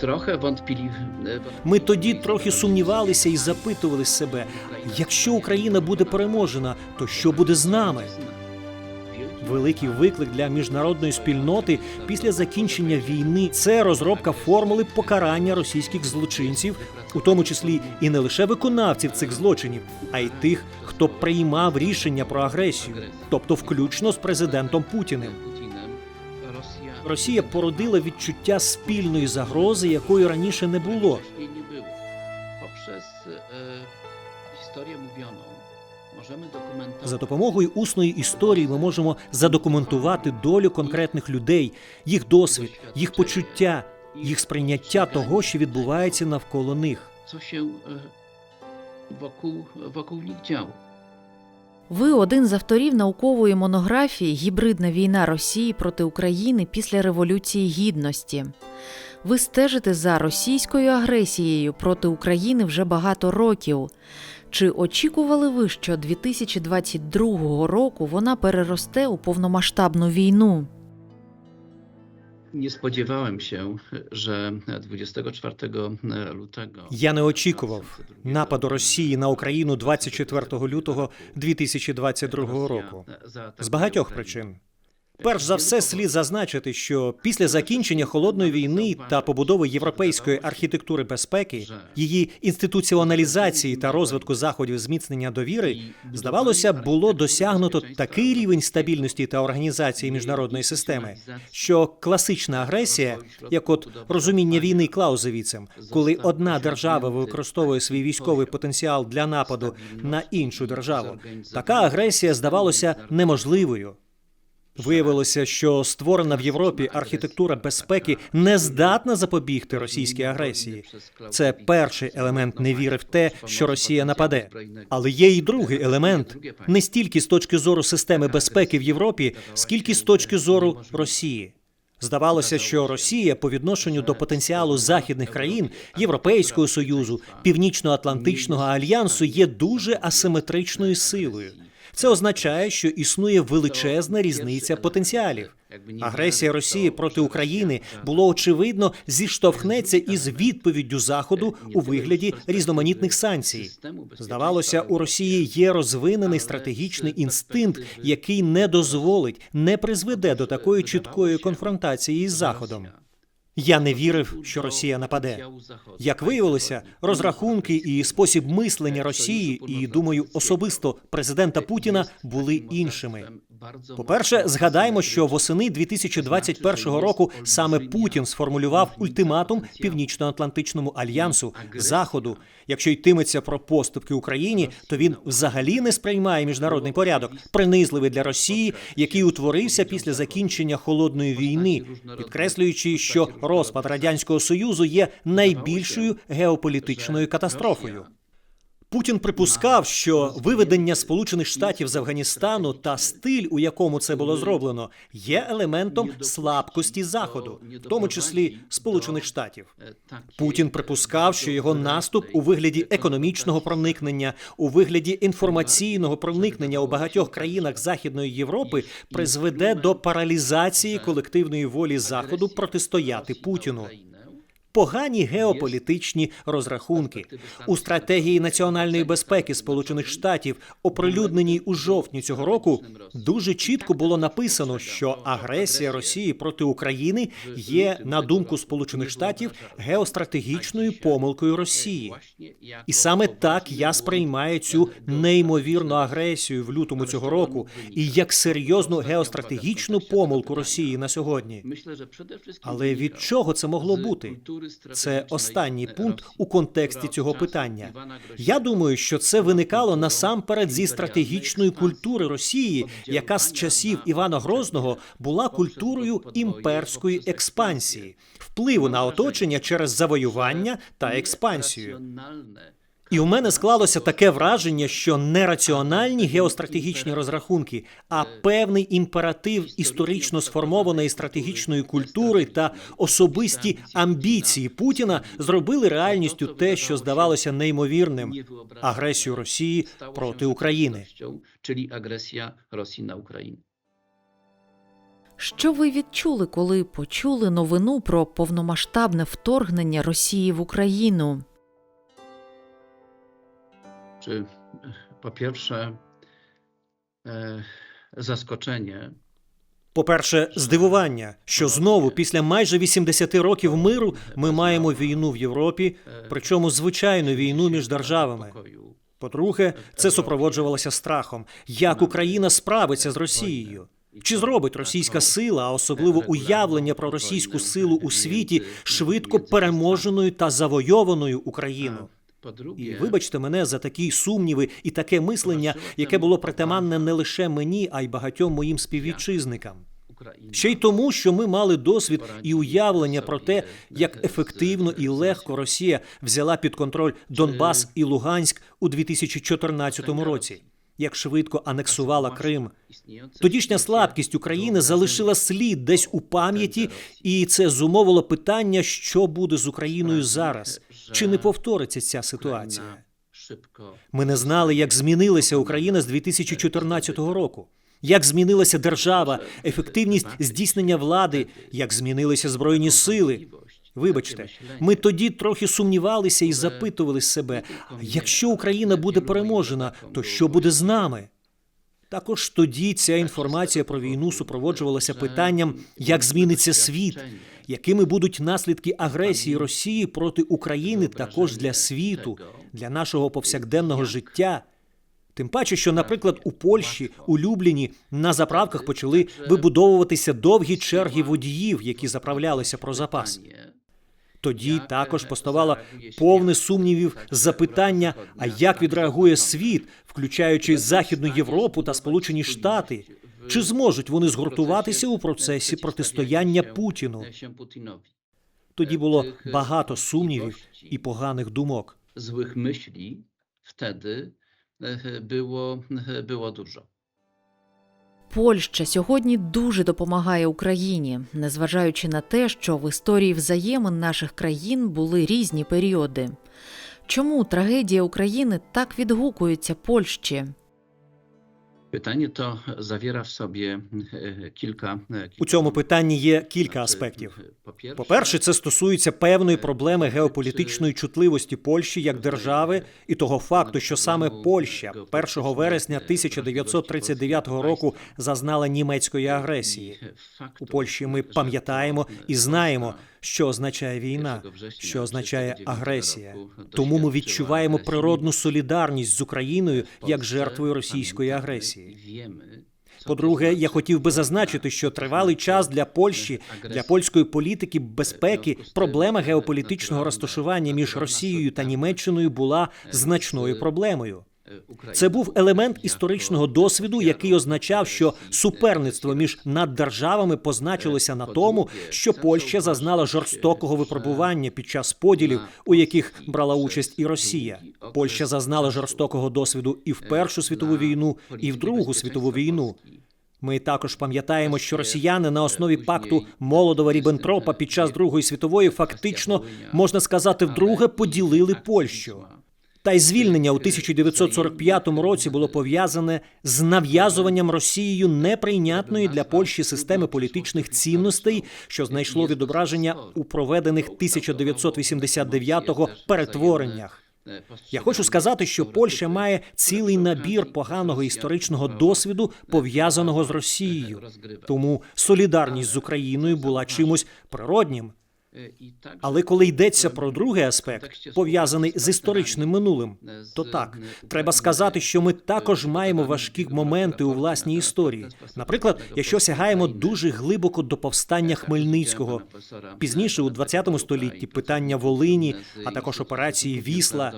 trochę wątpili. e, Ми тоді трохи сумнівалися і запитували себе: якщо Україна буде переможена, то що буде з нами? Великий виклик для міжнародної спільноти після закінчення війни це розробка формули покарання російських злочинців, у тому числі і не лише виконавців цих злочинів, а й тих, хто приймав рішення про агресію, тобто включно з президентом Путіним. Росія породила відчуття спільної загрози, якої раніше не було. mówioną За допомогою усної історії ми можемо задокументувати долю конкретних людей, їх досвід, їх почуття, їх сприйняття того, що відбувається навколо них. wokół, wokół nich działo. Ви один з авторів наукової монографії Гібридна війна Росії проти України після Революції Гідності. Ви стежите за російською агресією проти України вже багато років. Чи очікували ви, що 2022 року вона переросте у повномасштабну війну? Nie spodziewałem się, że 24 lutego Я не очікував нападу Росії на Україну 24 лютого 2022 року. З багатьох причин. Перш за все, слід зазначити, що після закінчення холодної війни та побудови європейської архітектури безпеки, її інституціоналізації та розвитку заходів зміцнення довіри, здавалося, було досягнуто такий рівень стабільності та організації міжнародної системи, що класична агресія, як от розуміння війни Клаузевіцем, коли одна держава використовує свій військовий потенціал для нападу на іншу державу, така агресія здавалося неможливою. Виявилося, що створена в Європі архітектура безпеки не здатна запобігти російській агресії. Це перший елемент невіри в те, що Росія нападе. Але є і другий елемент не стільки з точки зору системи безпеки в Європі, скільки з точки зору Росії. Здавалося, що Росія по відношенню до потенціалу західних країн Європейського союзу, Північно-Атлантичного альянсу є дуже асиметричною силою. Це означає, що існує величезна різниця потенціалів. Агресія Росії проти України було очевидно зіштовхнеться із відповіддю Заходу у вигляді різноманітних санкцій. Здавалося, у Росії є розвинений стратегічний інстинкт, який не дозволить, не призведе до такої чіткої конфронтації із Заходом. Я не вірив, що Росія нападе. Як виявилося, розрахунки і спосіб мислення Росії, і думаю, особисто президента Путіна були іншими. По-перше, згадаємо, що восени 2021 року саме Путін сформулював ультиматум Північно-Атлантичному альянсу Заходу. Якщо йтиметься про поступки Україні, то він взагалі не сприймає міжнародний порядок, принизливий для Росії, який утворився після закінчення холодної війни, підкреслюючи, що розпад радянського союзу є найбільшою геополітичною катастрофою. Путін припускав, що виведення Сполучених Штатів з Афганістану та стиль, у якому це було зроблено, є елементом слабкості Заходу, в тому числі Сполучених Штатів. Путін припускав, що його наступ у вигляді економічного проникнення, у вигляді інформаційного проникнення у багатьох країнах Західної Європи призведе до паралізації колективної волі Заходу протистояти Путіну. Погані геополітичні розрахунки. у стратегії національної безпеки Сполучених Штатів, оприлюдненій у жовтні цього року, дуже чітко було написано, що агресія Росії проти України є, на думку Сполучених Штатів, геостратегічною помилкою Росії. І саме так я сприймаю цю неймовірну агресію в лютому цього року і як серйозну геостратегічну помилку Росії на сьогодні. Але від чого це могло бути? Це останній пункт у контексті цього питання. Я думаю, що це виникало насамперед зі стратегічної культури Росії, яка з часів Івана Грозного була культурою імперської експансії, впливу на оточення через завоювання та експансію. І у мене склалося таке враження, що не раціональні геостратегічні розрахунки, а певний імператив історично сформованої стратегічної культури та особисті амбіції Путіна зробили реальністю те, що здавалося неймовірним агресію Росії проти України. Czyli agresja Rosji na Ukrainę. Що ви відчули, коли почули новину про повномасштабне вторгнення Росії в Україну? Czy e, po pierwsze e, zaskoczenie, По-перше, здивування, що знову після майже 80 років миру ми маємо війну в Європі, причому звичайну війну між державами. По-друге, це супроводжувалося страхом, як Україна справиться з Росією. Чи зробить російська сила, а особливо уявлення про російську силу у світі, швидко переможеною та завойованою Україну? І вибачте мене за такі сумніви і таке мислення, яке було притаманне не лише мені, а й багатьом моїм співвітчизникам. Ще й тому, що ми мали досвід і уявлення про те, як ефективно і легко Росія взяла під контроль Донбас і Луганськ у 2014 році, як швидко анексувала Крим. Тодішня слабкість України залишила слід десь у пам'яті, і це зумовило питання, що буде з Україною зараз. Чи не повториться ця ситуація? Ми не знали, як змінилася Україна з 2014 року. Як змінилася держава, ефективність здійснення влади, як змінилися збройні сили. Вибачте, ми тоді трохи сумнівалися і запитували себе: якщо Україна буде переможена, то що буде з нами? Також тоді ця інформація про війну супроводжувалася питанням, як зміниться світ, якими будуть наслідки агресії Росії проти України також для світу, для нашого повсякденного життя. Тим паче, що, наприклад, у Польщі, у Любліні, на заправках почали вибудовуватися довгі черги водіїв, які заправлялися про запас. Тоді також поставало повне сумнівів запитання: а як відреагує світ, включаючи Західну Європу та Сполучені Штати? Чи зможуть вони згуртуватися у процесі протистояння Путіну? Тоді було багато сумнівів і поганих думок. Myśli wtedy e, było, e, było dużo. Польща сьогодні дуже допомагає Україні, незважаючи на те, що в історії взаємин наших країн були різні періоди. Чому трагедія України так відгукується Польщі? Zawiera w sobie e, kilka. e, У цьому питанні є кілька аспектів. По-перше, це стосується певної проблеми геополітичної чутливості Польщі як держави і того факту, що саме Польща 1 вересня 1939 року зазнала німецької агресії. У Польщі ми пам'ятаємо і знаємо, що означає війна, що означає агресія. Тому ми відчуваємо природну солідарність з Україною як жертвою російської агресії. По-друге, я хотів би зазначити, що тривалий час для Польщі, для польської політики безпеки, проблема геополітичного розташування між Росією та Німеччиною була значною проблемою. Це був елемент історичного досвіду, який означав, що суперництво між наддержавами позначилося на тому, що Польща зазнала жорстокого випробування під час поділів, у яких брала участь і Росія. Польща зазнала жорстокого досвіду і в Першу світову війну, і в Другу світову війну. Ми також пам'ятаємо, що росіяни на основі пакту молодова Ріббентропа під час Другої світової фактично можна сказати вдруге поділили Польщу. Та й звільнення у 1945 році було пов'язане з нав'язуванням Росією неприйнятної для Польщі системи політичних цінностей, що знайшло відображення у проведених 1989-го перетвореннях. Я хочу сказати, що Польща має цілий набір поганого історичного досвіду, пов'язаного з Росією. Тому солідарність з Україною була чимось природнім. Але коли йдеться про другий аспект, пов'язаний з історичним минулим, то так треба сказати, що ми також маємо важкі моменти у власній історії. Наприклад, якщо сягаємо дуже глибоко до повстання Хмельницького, пізніше у 20 столітті питання Волині, а також операції Вісла,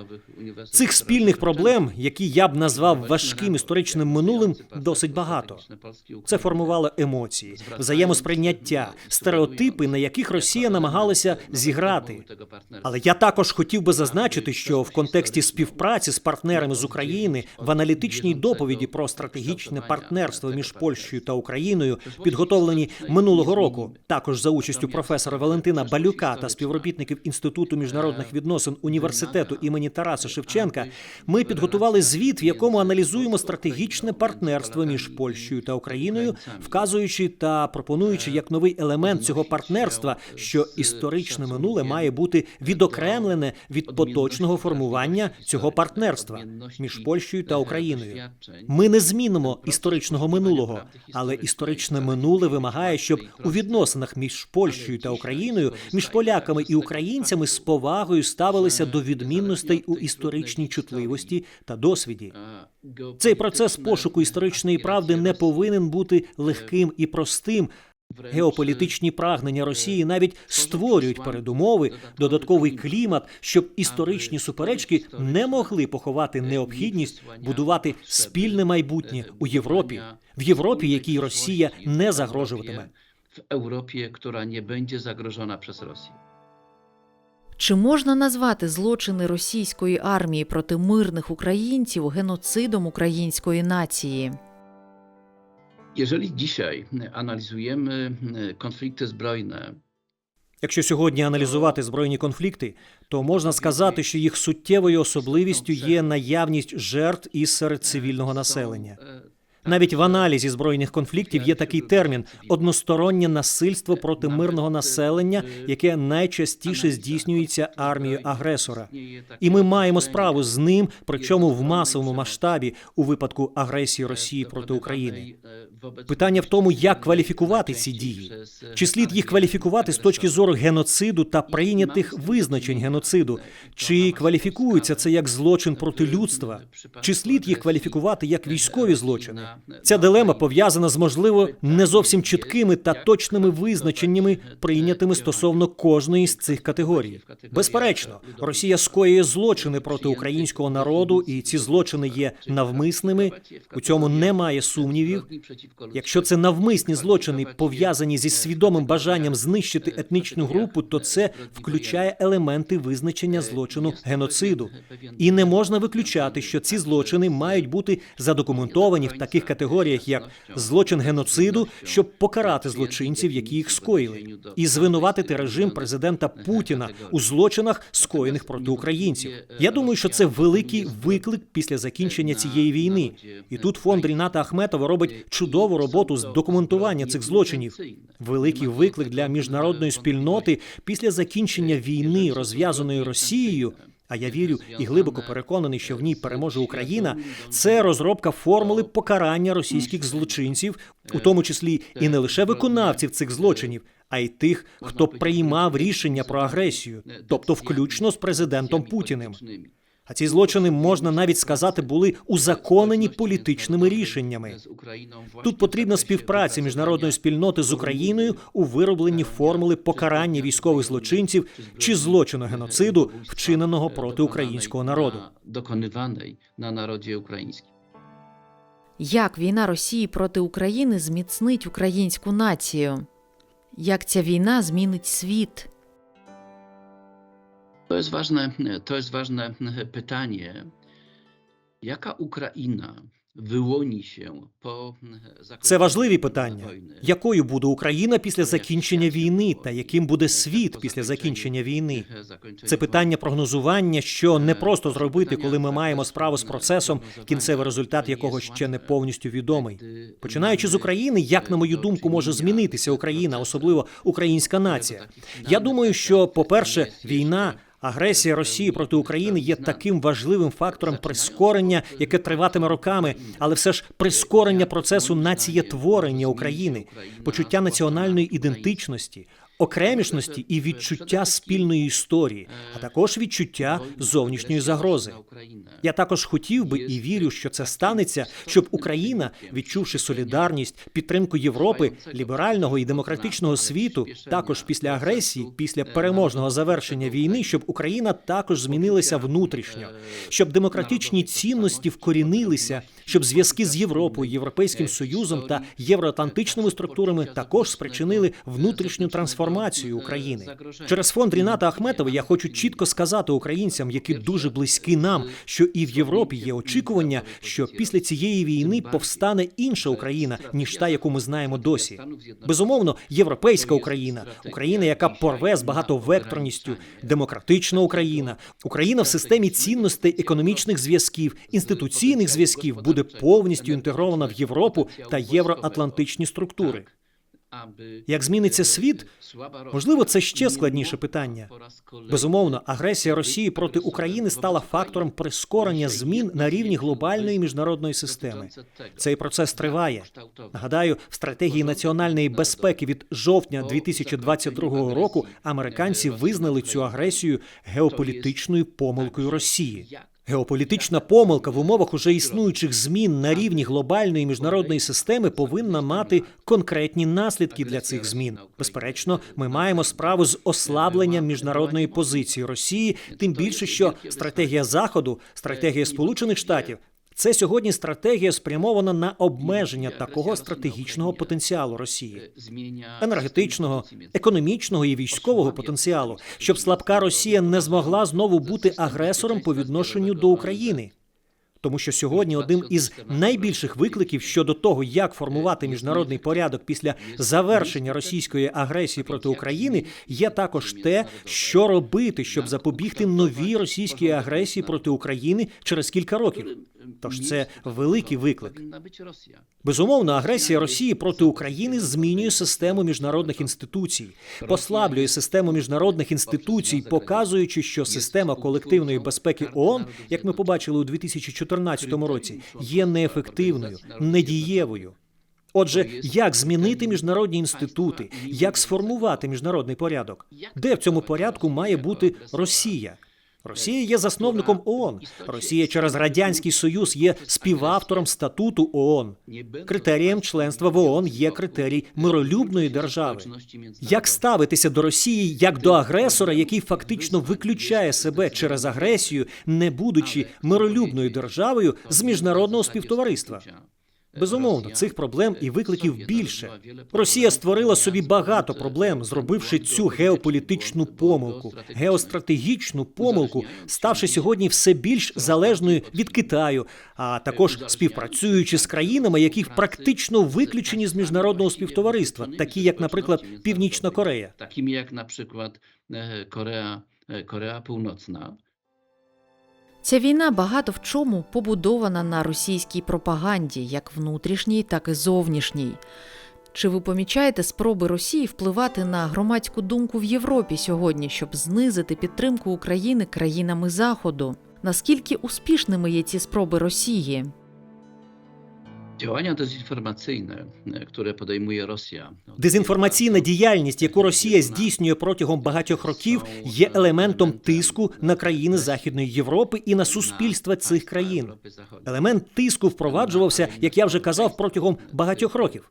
цих спільних проблем, які я б назвав важким історичним минулим, досить багато. Це формувало емоції, взаємосприйняття, стереотипи, на яких Росія намагалася намагалися зіграти. Але я також хотів би зазначити, що в контексті співпраці з партнерами з України в аналітичній доповіді про стратегічне партнерство між Польщею та Україною, підготовлені минулого року, також за участю професора Валентина Балюка та співробітників Інституту міжнародних відносин університету імені Тараса Шевченка, ми підготували звіт, в якому аналізуємо стратегічне партнерство між Польщею та Україною, вказуючи та пропонуючи як новий елемент цього партнерства, що історичне минуле має бути відокремлене від поточного формування цього партнерства між Польщею та Україною. Ми не змінимо історичного минулого, але історичне минуле вимагає, щоб у відносинах між Польщею та Україною, між поляками і українцями з повагою ставилися до відмінностей у історичній чутливості та досвіді. Цей процес пошуку історичної правди не повинен бути легким і простим. Геополітичні прагнення Росії навіть створюють передумови, додатковий клімат, щоб історичні суперечки не могли поховати необхідність будувати спільне майбутнє у Європі, в Європі, якій Росія не загрожуватиме. w Europie, która nie będzie zagrożona przez Rosję. Чи можна назвати злочини російської армії проти мирних українців геноцидом української нації? Jeżeli dzisiaj analizujemy konflikty zbrojne, Якщо сьогодні аналізувати збройні конфлікти, то можна сказати, що їх суттєвою особливістю є наявність жертв і серед цивільного населення. Навіть в аналізі збройних конфліктів є такий термін одностороннє насильство проти мирного населення, яке найчастіше здійснюється армією агресора. І ми маємо справу з ним, причому в масовому масштабі у випадку агресії Росії проти України. Питання в тому, як кваліфікувати ці дії. Чи слід їх кваліфікувати з точки зору геноциду та прийнятих визначень геноциду? Чи кваліфікується це як злочин проти людства? Чи слід їх кваліфікувати як військові злочини? Ця дилема пов'язана з можливо не зовсім чіткими та точними визначеннями, прийнятими стосовно кожної з цих категорій. Безперечно, Росія скоює злочини проти українського народу, і ці злочини є навмисними. У цьому немає сумнівів. Якщо це навмисні злочини пов'язані зі свідомим бажанням знищити етнічну групу, то це включає елементи визначення злочину геноциду. І не можна виключати, що ці злочини мають бути задокументовані в таких категоріях, як злочин геноциду, щоб покарати злочинців, які їх скоїли, і звинуватити режим президента Путіна у злочинах, скоєних проти українців. Я думаю, що це великий виклик після закінчення цієї війни. І тут фонд Ріната Ахметова робить чудову роботу з документування цих злочинів. Великий виклик для міжнародної спільноти після закінчення війни, розв'язаної Росією. А я вірю і глибоко переконаний, що в ній переможе Україна. Це розробка формули покарання російських злочинців, у тому числі і не лише виконавців цих злочинів, а й тих, хто приймав рішення про агресію, тобто включно з президентом Путіним. А ці злочини можна навіть сказати були узаконені політичними рішеннями. Тут потрібна співпраця міжнародної спільноти з Україною у виробленні формули покарання військових злочинців чи злочину геноциду, вчиненого проти українського народу. Na narodzie ukraińskim. Як війна Росії проти України зміцнить українську націю? Як ця війна змінить світ? To jest ważne, to jest ważne pytanie. Jaka Ukraina wyłoni się po Це важливі питання. Якою буде Україна після закінчення війни, та яким буде світ після закінчення війни? Це питання прогнозування, що не просто зробити, коли ми маємо справу з процесом, кінцевий результат якого ще не повністю відомий. Починаючи з України, як на мою думку, може змінитися Україна, особливо українська нація. Я думаю, що, по-перше, війна. Агресія Росії проти України є таким важливим фактором прискорення, яке триватиме роками, але все ж прискорення процесу націєтворення України, почуття національної ідентичності, окремішності і відчуття спільної історії, а також відчуття зовнішньої загрози. Я також хотів би і вірю, що це станеться, щоб Україна, відчувши солідарність, підтримку Європи, ліберального і демократичного світу, також після агресії, після переможного завершення війни, щоб Україна також змінилася внутрішньо, щоб демократичні цінності вкорінилися, щоб зв'язки з Європою, Європейським Союзом та євроатлантичними структурами також спричинили внутрішню трансформацію дезінформацією України. Через фонд Ріната Ахметова я хочу чітко сказати українцям, які дуже близькі нам, що і в Європі є очікування, що після цієї війни повстане інша Україна, ніж та, яку ми знаємо досі. Безумовно, європейська Україна, Україна, яка порве з багатовекторністю, демократична Україна, Україна в системі цінностей економічних зв'язків, інституційних зв'язків буде повністю інтегрована в Європу та євроатлантичні структури. Як зміниться світ? Можливо, це ще складніше питання. Безумовно, агресія Росії проти України стала фактором прискорення змін на рівні глобальної міжнародної системи. Цей процес триває. Нагадаю, в стратегії національної безпеки від жовтня 2022 року американці визнали цю агресію геополітичною помилкою Росії. Геополітична помилка в умовах уже існуючих змін на рівні глобальної міжнародної системи повинна мати конкретні наслідки для цих змін. Безперечно, ми маємо справу з ослабленням міжнародної позиції Росії, тим більше, що стратегія Заходу, стратегія Сполучених Штатів. Це сьогодні стратегія спрямована на обмеження такого стратегічного потенціалу Росії, енергетичного, економічного і військового потенціалу, щоб слабка Росія не змогла знову бути агресором по відношенню до України. Тому що сьогодні одним із найбільших викликів щодо того, як формувати міжнародний порядок після завершення російської агресії проти України, є також те, що робити, щоб запобігти новій російській агресії проти України через кілька років. Тож це великий виклик. Безумовно, агресія Росії проти України змінює систему міжнародних інституцій, послаблює систему міжнародних інституцій, показуючи, що система колективної безпеки ООН, як ми побачили у 2014 році, є неефективною, недієвою. Отже, як змінити міжнародні інститути, як сформувати міжнародний порядок, де в цьому порядку має бути Росія? Росія є засновником ООН. Росія через радянський союз є співавтором статуту ООН. Критерієм членства в ООН є критерій миролюбної держави. Як ставитися до Росії як до агресора, який фактично виключає себе через агресію, не будучи миролюбною державою з міжнародного співтовариства? Безумовно, цих проблем і викликів більше. Росія створила собі багато проблем, зробивши цю геополітичну помилку, геостратегічну помилку, ставши сьогодні все більш залежною від Китаю, а також співпрацюючи з країнами, які практично виключені з міжнародного співтовариства, такі як, наприклад, Північна Корея, такими як, наприклад, Корея, Корея Північна. Ця війна багато в чому побудована на російській пропаганді, як внутрішній, так і зовнішній. Чи ви помічаєте спроби Росії впливати на громадську думку в Європі сьогодні, щоб знизити підтримку України країнами Заходу? Наскільки успішними є ці спроби Росії? Działania dezinformacyjne, które podejmuje Rosja. Дезінформаційна діяльність, яку Росія здійснює протягом багатьох років, є елементом тиску на країни Західної Європи і на суспільства цих країн. Елемент тиску впроваджувався, як я вже казав, протягом багатьох років.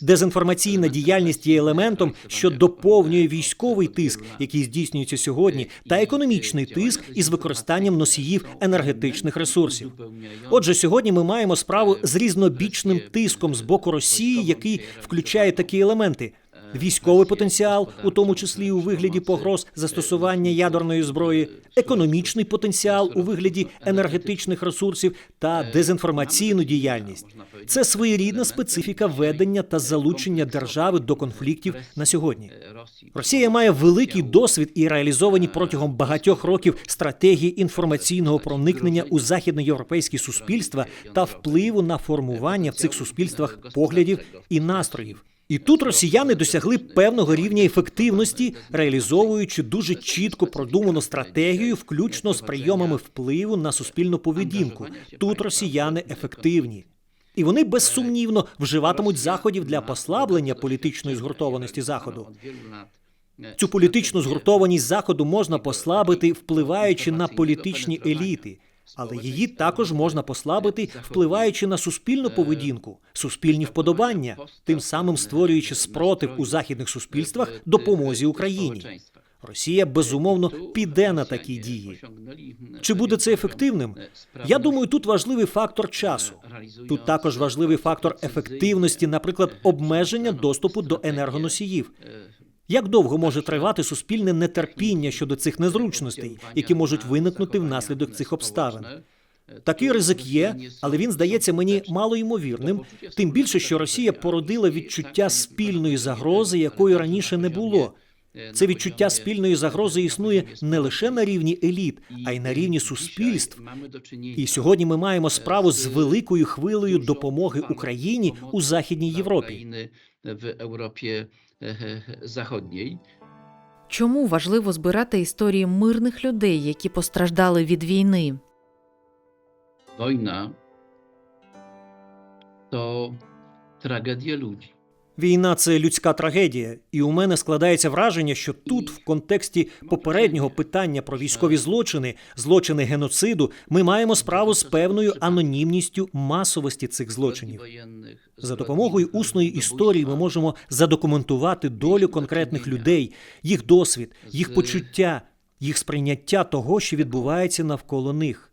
Дезінформаційна діяльність є елементом, що доповнює військовий тиск, який здійснюється сьогодні, та економічний тиск із використанням носіїв енергетичних ресурсів. Отже, сьогодні ми маємо справу з різнобічним тиском з боку Росії, який включає такі елементи. Військовий потенціал, у тому числі у вигляді погроз застосування ядерної зброї, економічний потенціал у вигляді енергетичних ресурсів та дезінформаційну діяльність. Це своєрідна специфіка ведення та залучення держави до конфліктів на сьогодні. Росія має великий досвід і реалізовані протягом багатьох років стратегії інформаційного проникнення у західноєвропейські суспільства та впливу на формування в цих суспільствах поглядів і настроїв. І тут росіяни досягли певного рівня ефективності, реалізовуючи дуже чітко продуману стратегію, включно з прийомами впливу на суспільну поведінку. Тут росіяни ефективні. І вони безсумнівно вживатимуть заходів для послаблення політичної згуртованості заходу. Цю політичну згуртованість заходу можна послабити, впливаючи на політичні еліти, але її також можна послабити, впливаючи на суспільну поведінку, суспільні вподобання, тим самим створюючи спротив у західних суспільствах допомозі Україні. Росія безумовно піде на такі дії. Чи буде це ефективним? Я думаю, тут важливий фактор часу. Тут також важливий фактор ефективності, наприклад, обмеження доступу до енергоносіїв. Як довго може тривати суспільне нетерпіння щодо цих незручностей, які можуть виникнути внаслідок цих обставин? Такий ризик є, але він здається мені малоймовірним, тим більше, що Росія породила відчуття спільної загрози, якої раніше не було. Це відчуття спільної загрози існує не лише на рівні еліт, а й на рівні суспільств. І сьогодні ми маємо справу з великою хвилею допомоги Україні у Західній Європі. Заходній. Чому важливо збирати історії мирних людей, які постраждали від війни? Війна то трагедія ludzi. Війна це людська трагедія, і у мене складається враження, що тут, в контексті попереднього питання про військові злочини, злочини геноциду, ми маємо справу з певною анонімністю масовості цих злочинів. За допомогою усної історії ми можемо задокументувати долю конкретних людей, їх досвід, їх почуття, їх сприйняття того, що відбувається навколо них.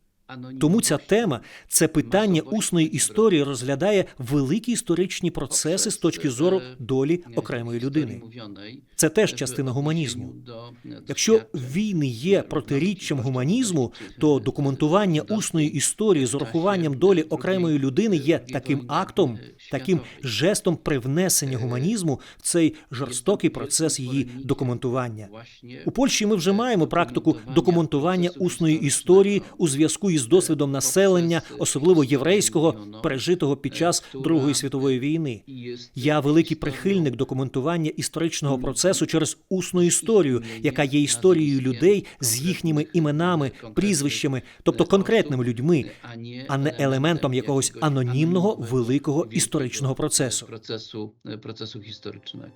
Тому ця тема, це питання усної історії розглядає великі історичні процеси з точки зору долі окремої людини. Це теж частина гуманізму. Якщо війни є протиріччям гуманізму, то документування усної історії з урахуванням долі окремої людини є таким актом, таким жестом привнесення гуманізму в цей жорстокий процес її документування. У Польщі ми вже маємо практику документування усної історії у зв'язку із досвідом населення, особливо єврейського, пережитого під час Другої світової війни. Я великий прихильник документування історичного процесу через усну історію, яка є історією людей з їхніми іменами, прізвищами, тобто конкретними людьми, а не елементом якогось анонімного великого історичного процесу. процесу, процесу історичного.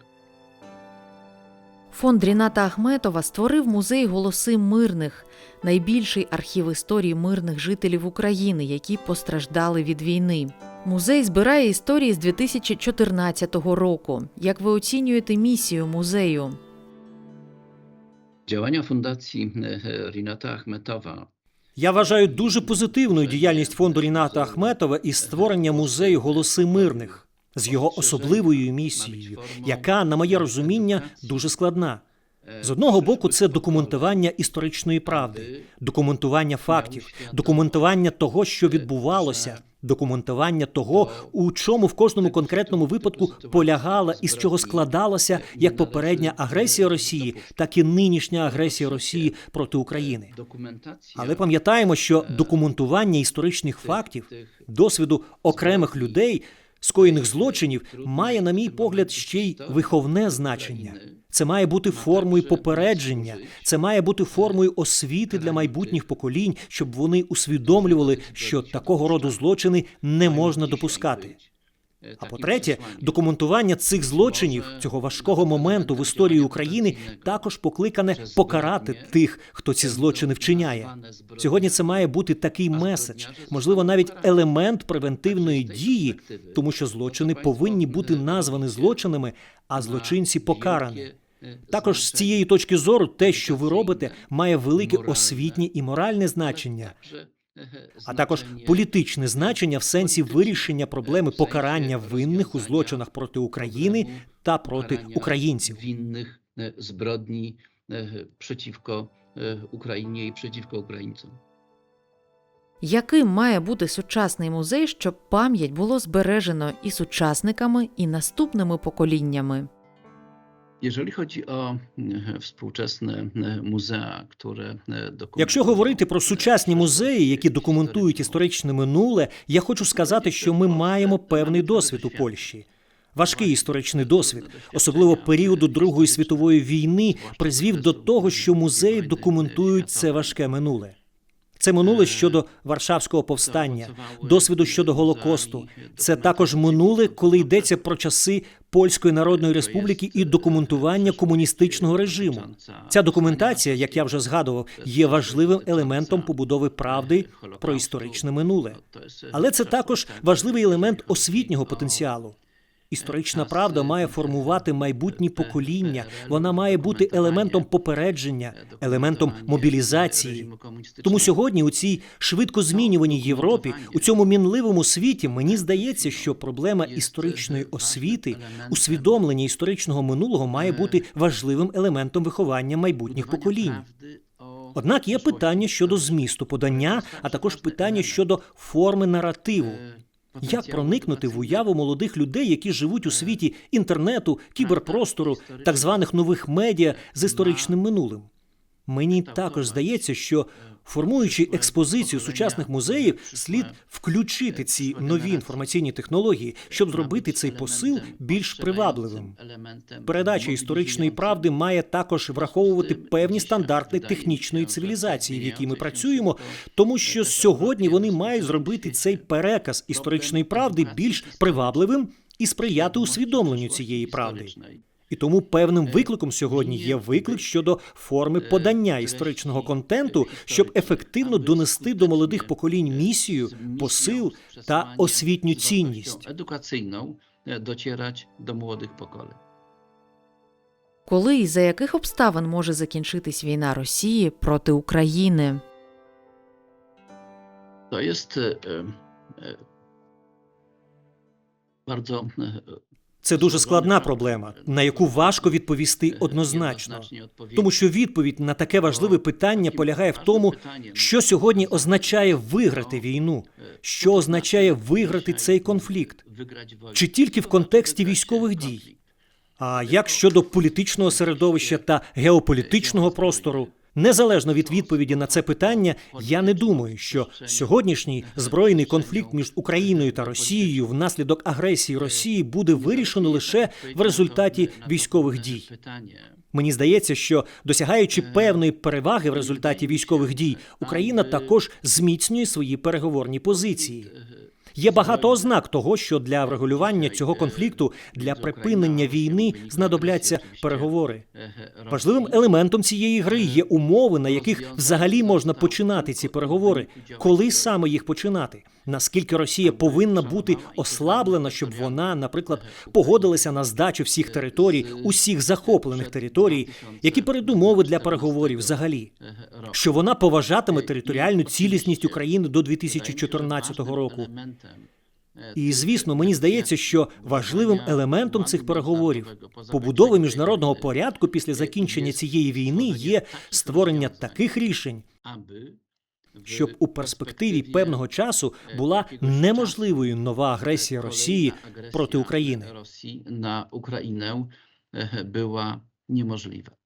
Фонд Ріната Ахметова створив музей Голоси мирних, найбільший архів історії мирних жителів України, які постраждали від війни. Музей збирає історії з 2014 року. Як ви оцінюєте місію музею? Działania Fundacji Rinata Achmetowa Я вважаю дуже позитивною діяльність фонду Ріната Ахметова із створення музею Голоси мирних з його особливою місією, яка, на моє розуміння, дуже складна. З одного боку, це документування історичної правди, документування фактів, документування того, що відбувалося, документування того, у чому в кожному конкретному випадку полягала і з чого складалася як попередня агресія Росії, так і нинішня агресія Росії проти України. Але пам'ятаємо, що документування історичних фактів, досвіду окремих людей, скоєних злочинів, має, на мій погляд, ще й виховне значення. Це має бути формою попередження, це має бути формою освіти для майбутніх поколінь, щоб вони усвідомлювали, що такого роду злочини не можна допускати. А по-третє, документування цих злочинів, цього важкого моменту в історії України, також покликане покарати тих, хто ці злочини вчиняє. Сьогодні це має бути такий меседж, можливо, навіть елемент превентивної дії, тому що злочини повинні бути названі злочинами, а злочинці покарані. Також з цієї точки зору, те, що ви робите, має велике освітнє і моральне значення а також політичне значення в сенсі вирішення проблеми покарання винних у злочинах проти України та проти українців. Винних збродні przeciwko Україні і przeciwko українцям. Яким має бути сучасний музей, щоб пам'ять було збережено і сучасниками, і наступними поколіннями? Jeżeli chodzi o współczesne muzea, które dokumentują... Якщо говорити про сучасні музеї, які документують історичне минуле, я хочу сказати, що ми маємо певний досвід у Польщі. Важкий історичний досвід, особливо періоду Другої світової війни, призвів до того, що музеї документують це важке минуле. Це минуле щодо Варшавського повстання, досвіду щодо Голокосту. Це також минуле, коли йдеться про часи Польської Народної Республіки і документування комуністичного режиму. Ця документація, як я вже згадував, є важливим елементом побудови правди про історичне минуле. Але це також важливий елемент освітнього потенціалу. Історична правда має формувати майбутні покоління. Вона має бути елементом попередження, елементом мобілізації. Тому сьогодні, у цій швидко змінюваній Європі, у цьому мінливому світі, мені здається, що проблема історичної освіти, усвідомлення історичного минулого має бути важливим елементом виховання майбутніх поколінь. Однак є питання щодо змісту подання, а також питання щодо форми наративу. Як проникнути в уяву молодих людей, які живуть у світі інтернету, кіберпростору, так званих нових медіа з історичним минулим? Мені також здається, що формуючи експозицію сучасних музеїв, слід включити ці нові інформаційні технології, щоб зробити цей посил більш привабливим. Передача історичної правди має також враховувати певні стандарти технічної цивілізації, в якій ми працюємо, тому що сьогодні вони мають зробити цей переказ історичної правди більш привабливим і сприяти усвідомленню цієї правди. І тому певним викликом сьогодні є виклик щодо форми подання історичного контенту, щоб ефективно донести до молодих поколінь місію, посил та освітню цінність. E, docierać do młodych pokoleń. Коли і за яких обставин може закінчитись війна Росії проти України? To jest bardzo Це дуже складна проблема, на яку важко відповісти однозначно. Тому що відповідь на таке важливе питання полягає в тому, що сьогодні означає виграти війну, що означає виграти цей конфлікт, чи тільки в контексті військових дій. А як щодо політичного середовища та геополітичного простору? Незалежно від відповіді на це питання, я не думаю, що сьогоднішній збройний конфлікт між Україною та Росією внаслідок агресії Росії буде вирішено лише в результаті військових дій. Мені здається, що досягаючи певної переваги в результаті військових дій, Україна також зміцнює свої переговорні позиції. Є багато ознак того, що для врегулювання цього конфлікту, для припинення війни знадобляться переговори. Важливим елементом цієї гри є умови, на яких взагалі можна починати ці переговори. Коли саме їх починати? Наскільки Росія повинна бути ослаблена, щоб вона, наприклад, погодилася на здачу всіх територій, усіх захоплених територій, які передумови для переговорів взагалі? Що вона поважатиме територіальну цілісність України до 2014 року? І звісно, мені здається, що важливим елементом цих переговорів побудови міжнародного порядку після закінчення цієї війни є створення таких рішень, щоб у перспективі певного часу була неможливою нова агресія Росії проти України. Росії на Україну була była niemożliwa.